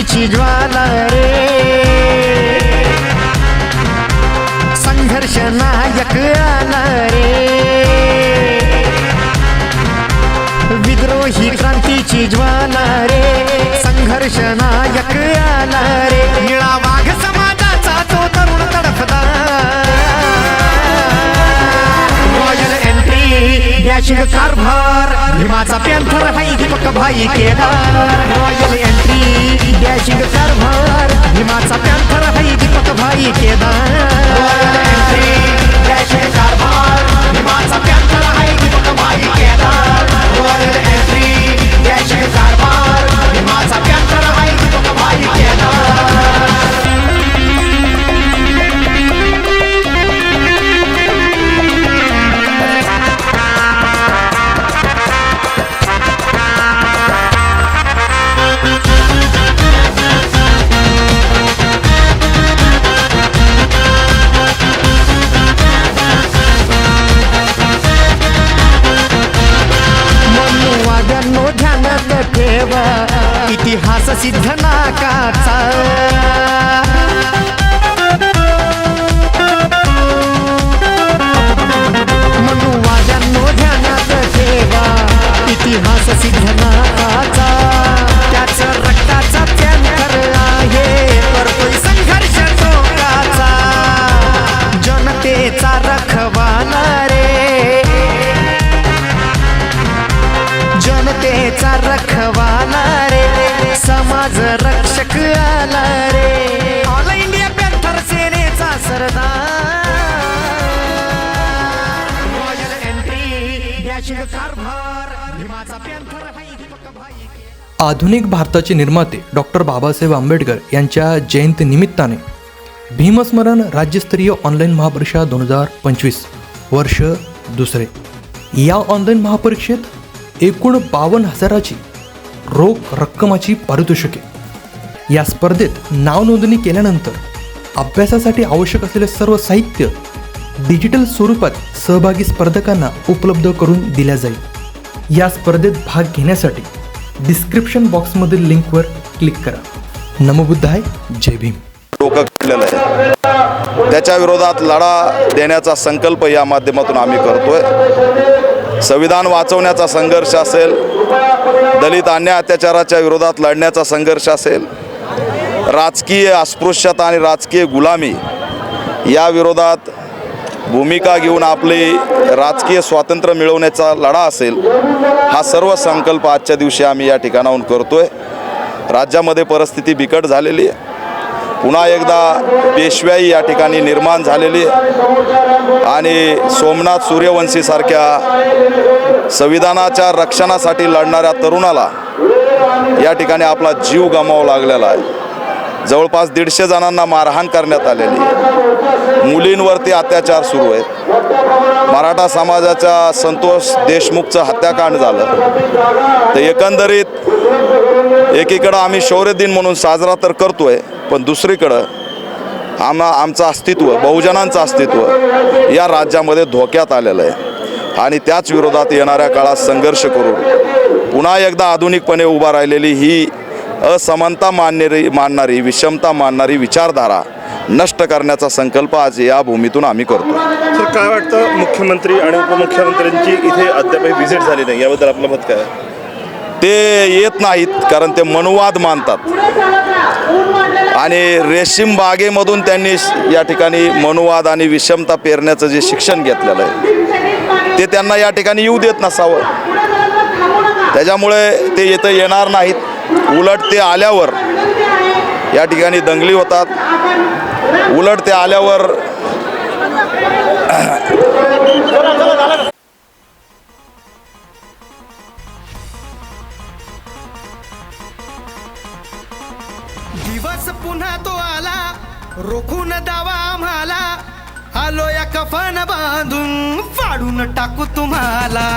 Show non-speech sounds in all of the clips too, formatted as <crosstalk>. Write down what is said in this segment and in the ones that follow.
क्रांतीची ज्वाला रे. संघर्ष नायक आला रे. विद्रोही क्रांतीची ज्वाला रे. संघर्ष नायक आला रे. निळावा डॅशिंग कारभार. भीमाचा पॅन्थर हाय दीपक भाई केदार. रॉयल एंट्री डॅशिंग कारभार. भीमाचा पॅन्थर हाय दीपक भाई केदार. रॉयल एंट्री डॅशिंग कारभार. देवा इतिहास सिद्ध नाकाचा. म्हणून मनुवाद्यांनो ध्यानात ठेवा इतिहास सिद्ध नाकाचा. माझ रक्षक आला रे. ऑल इंडिया पॅन्थर सेनेचा सरदार. रॉयल एंट्री डॅशिंग कारभार भीमाचा पॅन्थर आधुनिक भारताचे निर्माते डॉक्टर बाबासाहेब आंबेडकर यांच्या जयंतीनिमित्ताने भीमस्मरण राज्यस्तरीय ऑनलाईन महापरीक्षा दोन हजार पंचवीस वर्ष दुसरे. या ऑनलाईन महापरीक्षेत एकूण बावन्न हजाराची रोख रक्कमाची पारितोषिके. या स्पर्धेत नावनोंदणी केल्यानंतर अभ्यासासाठी आवश्यक असलेले सर्व साहित्य डिजिटल स्वरूपात सहभागी स्पर्धकांना उपलब्ध करून दिल्या जाईल. या स्पर्धेत भाग घेण्यासाठी डिस्क्रिप्शन बॉक्समधील लिंकवर क्लिक करा. नमोबुद्धाय जय भीम. डोकं काढलेलं आहे. त्याच्या विरोधात लढा देण्याचा संकल्प या माध्यमातून आम्ही करतोय. संविधान वाचवण्याचा संघर्ष असेल दलित अन्याय अत्याचाराच्या विरोधात लढण्याचा संघर्ष असेल राजकीय अस्पृश्यता आणि राजकीय गुलामी या विरोधात भूमिका घेऊन आपली राजकीय स्वातंत्र्य मिळवण्याचा लढा असेल हा सर्व संकल्प आजच्या दिवशी आम्ही या ठिकाणाहून करतो आहे राज्यामध्ये परिस्थिती बिकट झालेली आहे. पुन्हा एकदा पेशव्याई या ठिकाणी निर्माण झालेली आणि सोमनाथ सूर्यवंशीसारख्या संविधानाच्या रक्षणासाठी लढणाऱ्या तरुणाला या ठिकाणी आपला जीव गमावा लागलेला आहे. जवळपास दीडशे जणांना मारहाण करण्यात आलेली आहे. मुलींवरती अत्याचार सुरू आहेत. मराठा समाजाच्या संतोष देशमुखचं हत्याकांड झालं. तर एकंदरीत एकीकडं आम्ही शौर्य दिन म्हणून साजरा तर करतोय पण दुसरीकडं आम्हा आमचं अस्तित्व बहुजनांचं अस्तित्व या राज्यामध्ये धोक्यात आलेलं आहे. आणि त्याच विरोधात येणाऱ्या काळात संघर्ष करून पुन्हा एकदा आधुनिकपणे उभा राहिलेली ही असमानता मानणारी मानणारी विषमता मानणारी विचारधारा नष्ट करण्याचा संकल्प आज या भूमीतून आम्ही करतो. सर काय वाटतं मुख्यमंत्री आणि उपमुख्यमंत्र्यांची इथे अद्यापही व्हिजिट झाली नाही? याबद्दल आपलं मत काय आहे? ते येत नाहीत कारण ते मनुवाद मानतात. आणि रेशीम बागेमधून त्यांनी या ठिकाणी मनुवाद आणि विषमता पेरण्याचं जे शिक्षण घेतलेलं आहे ते त्यांना या ठिकाणी येऊ देत नसावं. त्याच्यामुळे ते इथं येणार नाहीत. उलट ते आल्यावर या ठिकाणी दंगली होतात. उलट ते आल्यावर <coughs> <coughs> दिवस पुन्हा तो आला. रोखून दावा आम्हाला. आलो या कफन बांधून. फाडून टाकू तुम्हाला.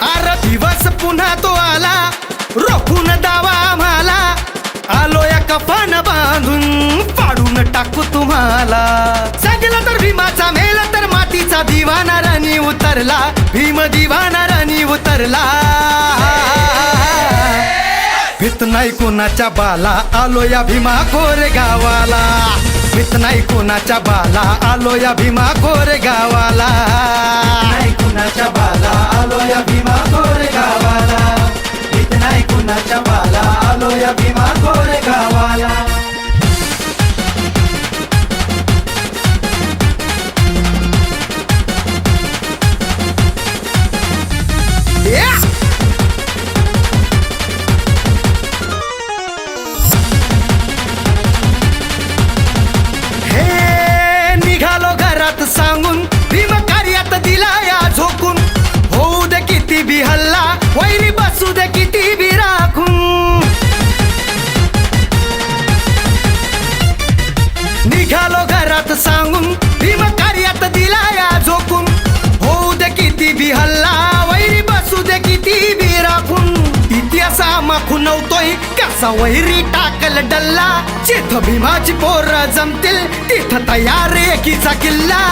अरे दिवस पुन्हा तो आला. रोखून दावा आम्हाला. आलो या कफन बांधून. फाडून टाकू तुम्हाला. सगळं तर भीमाचा मेला तर मातीचा दिवाना राणी उतरला भीम दिवाना राणी उतरला. भीत नाही कोणाच्या बाला आलो या भीमा कोरे गावाला. भीत नाही कोणाच्या बाला आलो या भीमा कोर गावाला. नाही कोणाच्या बाला आलो या भीमा कोरे गावाला. भीत नाही कोणाच्या बाला आलो या भीमा कोरे गावाला. खुनवतोय कसा वैरी टाकल डल्ला. जिथ भीमाची पोर जमतील तिथ तयार एकीचा किल्ला.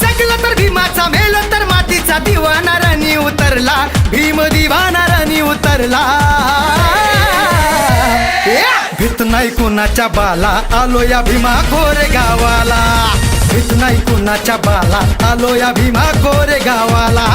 सगळं तर भीमाचा मेल तर मातीचा दिवाना रणी उतरला. भीम दिवाना रणी उतरला. भीत नाही कोणाच्या बाला आलो या भीमा गोरे गावाला. भीत नाही कोणाच्या बाला आलो या भीमा गोरे गावाला.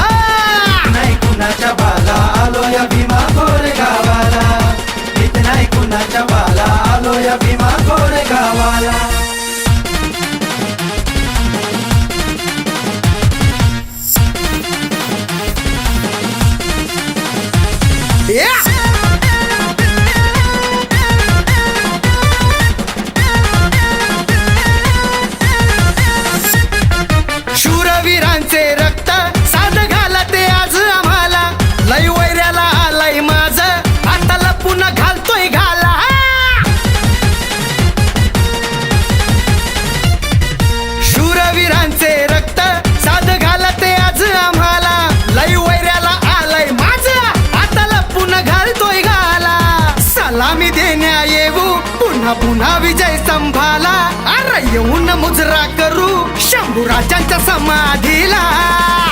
पुन्हा पुन्हा विजय संभाला. अरे येऊन मुजरा करू शंभू राजांच्या समाधीला.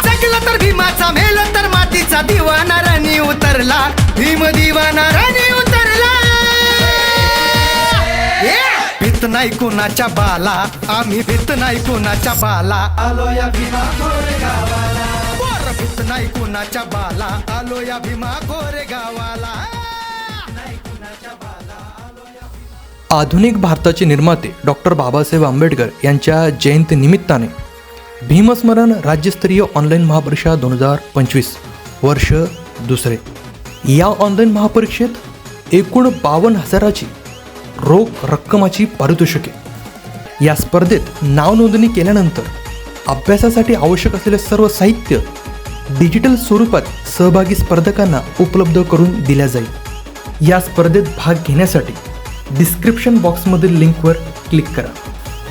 जगलं तर भीमाचा मेल तर मातीचा दिवाना राणी उतरला. भीम दिवाना राणी उतरला. भीत नाही कोणाच्या बाला आम्ही भीत नाही कोणाच्या बाला. आलो या भीमा गोरे गावाला. भीत नाही कोणाच्या बाला आलो या भीमा गोरे गावाला. आधुनिक भारताचे निर्माते डॉक्टर बाबासाहेब आंबेडकर यांच्या जयंतीनिमित्ताने भीमस्मरण राज्यस्तरीय ऑनलाईन महापरीक्षा दोन हजार पंचवीस वर्ष दुसरे. या ऑनलाईन महापरीक्षेत एकूण बावन्न हजाराची रोख रक्कमाची पारितोषिके. या स्पर्धेत नावनोंदणी केल्यानंतर अभ्यासासाठी आवश्यक असलेले सर्व साहित्य डिजिटल स्वरूपात सहभागी स्पर्धकांना उपलब्ध करून दिल्या जाईल. या स्पर्धेत भाग घेण्यासाठी डिस्क्रिप्शन बॉक्समधील लिंकवर क्लिक करा.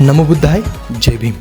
नमबुद्धाय जय भीम.